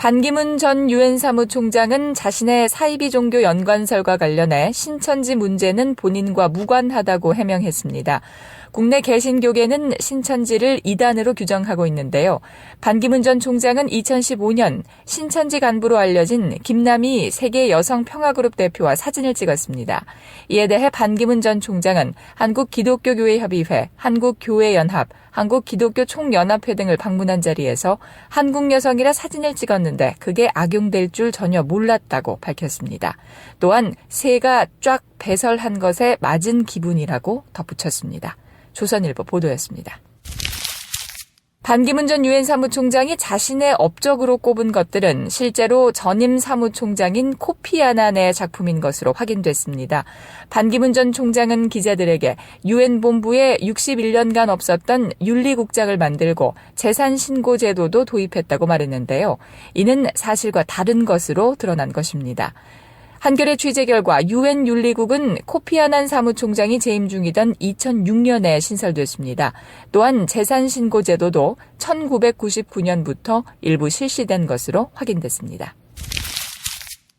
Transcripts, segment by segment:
반기문 전 유엔 사무총장은 자신의 사이비 종교 연관설과 관련해 신천지 문제는 본인과 무관하다고 해명했습니다. 국내 개신교계는 신천지를 이단으로 규정하고 있는데요. 반기문 전 총장은 2015년 신천지 간부로 알려진 김남희 세계 여성 평화그룹 대표와 사진을 찍었습니다. 이에 대해 반기문 전 총장은 한국기독교교회협의회, 한국교회연합, 한국 기독교 총연합회 등을 방문한 자리에서 한국 여성이라 사진을 찍었는데 그게 악용될 줄 전혀 몰랐다고 밝혔습니다. 또한 새가 쫙 배설한 것에 맞은 기분이라고 덧붙였습니다. 조선일보 보도였습니다. 반기문 전 유엔 사무총장이 자신의 업적으로 꼽은 것들은 실제로 전임 사무총장인 코피 아난의 작품인 것으로 확인됐습니다. 반기문 전 총장은 기자들에게 유엔 본부에 61년간 없었던 윤리국장을 만들고 재산 신고 제도도 도입했다고 말했는데요. 이는 사실과 다른 것으로 드러난 것입니다. 한겨레 취재 결과 유엔 윤리국은 코피아난 사무총장이 재임 중이던 2006년에 신설됐습니다. 또한 재산 신고 제도도 1999년부터 일부 실시된 것으로 확인됐습니다.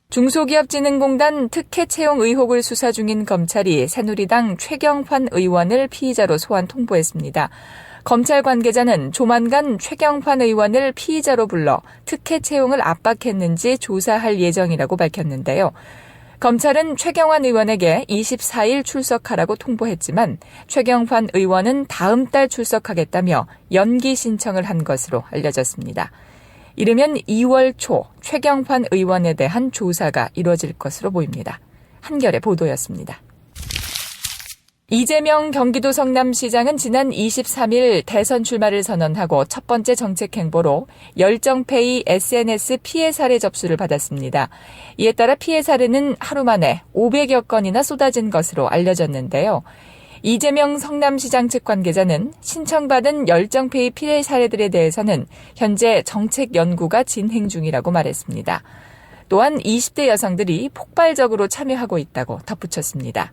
중소기업진흥공단 특혜 채용 의혹을 수사 중인 검찰이 새누리당 최경환 의원을 피의자로 소환 통보했습니다. 검찰 관계자는 조만간 최경환 의원을 피의자로 불러 특혜 채용을 압박했는지 조사할 예정이라고 밝혔는데요. 검찰은 최경환 의원에게 24일 출석하라고 통보했지만 최경환 의원은 다음 달 출석하겠다며 연기 신청을 한 것으로 알려졌습니다. 이르면 2월 초 최경환 의원에 대한 조사가 이뤄질 것으로 보입니다. 한결의 보도였습니다. 이재명 경기도 성남시장은 지난 23일 대선 출마를 선언하고 첫 번째 정책 행보로 열정페이 SNS 피해 사례 접수를 받았습니다. 이에 따라 피해 사례는 하루 만에 500여 건이나 쏟아진 것으로 알려졌는데요. 이재명 성남시장 측 관계자는 신청받은 열정페이 피해 사례들에 대해서는 현재 정책 연구가 진행 중이라고 말했습니다. 또한 20대 여성들이 폭발적으로 참여하고 있다고 덧붙였습니다.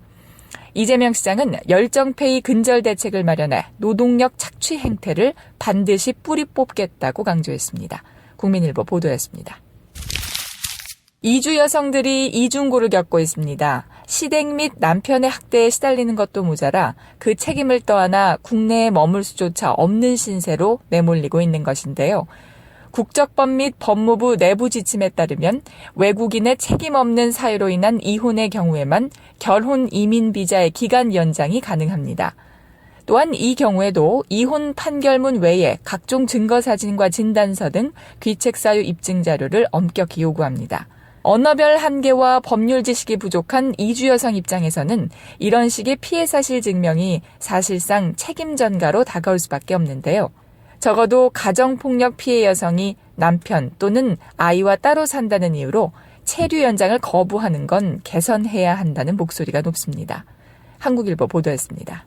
이재명 시장은 열정페이 근절 대책을 마련해 노동력 착취 행태를 반드시 뿌리 뽑겠다고 강조했습니다. 국민일보 보도였습니다. 이주 여성들이 이중고를 겪고 있습니다. 시댁 및 남편의 학대에 시달리는 것도 모자라 그 책임을 떠안아 국내에 머물 수조차 없는 신세로 내몰리고 있는 것인데요. 국적법 및 법무부 내부 지침에 따르면 외국인의 책임 없는 사유로 인한 이혼의 경우에만 결혼 이민 비자의 기간 연장이 가능합니다. 또한 이 경우에도 이혼 판결문 외에 각종 증거 사진과 진단서 등 귀책 사유 입증 자료를 엄격히 요구합니다. 언어별 한계와 법률 지식이 부족한 이주 여성 입장에서는 이런 식의 피해 사실 증명이 사실상 책임 전가로 다가올 수밖에 없는데요. 적어도 가정폭력 피해 여성이 남편 또는 아이와 따로 산다는 이유로 체류 연장을 거부하는 건 개선해야 한다는 목소리가 높습니다. 한국일보 보도였습니다.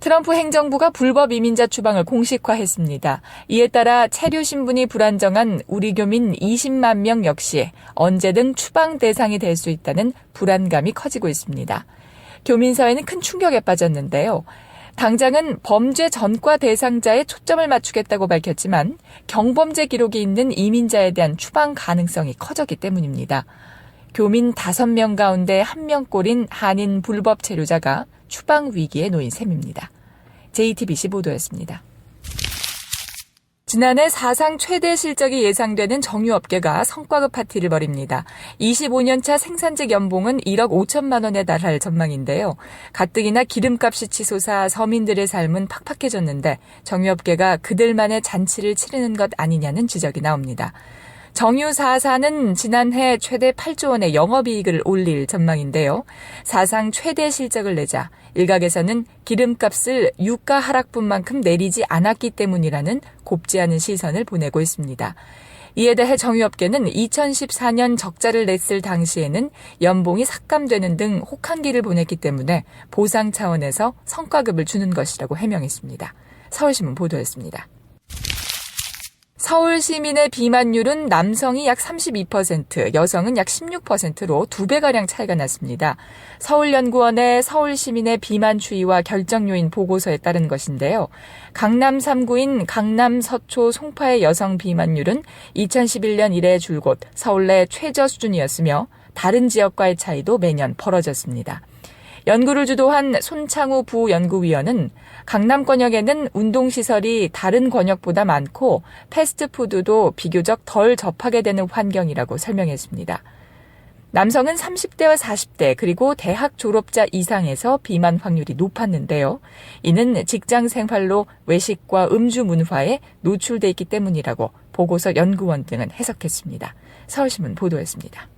트럼프 행정부가 불법 이민자 추방을 공식화했습니다. 이에 따라 체류 신분이 불안정한 우리 교민 20만 명 역시 언제든 추방 대상이 될 수 있다는 불안감이 커지고 있습니다. 교민 사회는 큰 충격에 빠졌는데요. 당장은 범죄 전과 대상자에 초점을 맞추겠다고 밝혔지만 경범죄 기록이 있는 이민자에 대한 추방 가능성이 커졌기 때문입니다. 교민 5명 가운데 1명꼴인 한인 불법 체류자가 추방 위기에 놓인 셈입니다. JTBC 보도였습니다. 지난해 사상 최대 실적이 예상되는 정유업계가 성과급 파티를 벌입니다. 25년차 생산직 연봉은 1억 5천만 원에 달할 전망인데요. 가뜩이나 기름값이 치솟아 서민들의 삶은 팍팍해졌는데 정유업계가 그들만의 잔치를 치르는 것 아니냐는 지적이 나옵니다. 정유 사사는 지난해 최대 8조 원의 영업이익을 올릴 전망인데요. 사상 최대 실적을 내자 일각에서는 기름값을 유가 하락분만큼 내리지 않았기 때문이라는 곱지 않은 시선을 보내고 있습니다. 이에 대해 정유업계는 2014년 적자를 냈을 당시에는 연봉이 삭감되는 등 혹한기를 보냈기 때문에 보상 차원에서 성과급을 주는 것이라고 해명했습니다. 서울신문 보도였습니다. 서울 시민의 비만율은 남성이 약 32%, 여성은 약 16%로 두 배가량 차이가 났습니다. 서울연구원의 서울 시민의 비만 추이와 결정 요인 보고서에 따른 것인데요. 강남 3구인 강남 서초 송파의 여성 비만율은 2011년 이래 줄곧 서울 내 최저 수준이었으며 다른 지역과의 차이도 매년 벌어졌습니다. 연구를 주도한 손창우 부연구위원은 강남 권역에는 운동시설이 다른 권역보다 많고 패스트푸드도 비교적 덜 접하게 되는 환경이라고 설명했습니다. 남성은 30대와 40대 그리고 대학 졸업자 이상에서 비만 확률이 높았는데요. 이는 직장 생활로 외식과 음주 문화에 노출돼 있기 때문이라고 보고서 연구원 등은 해석했습니다. 서울신문 보도했습니다.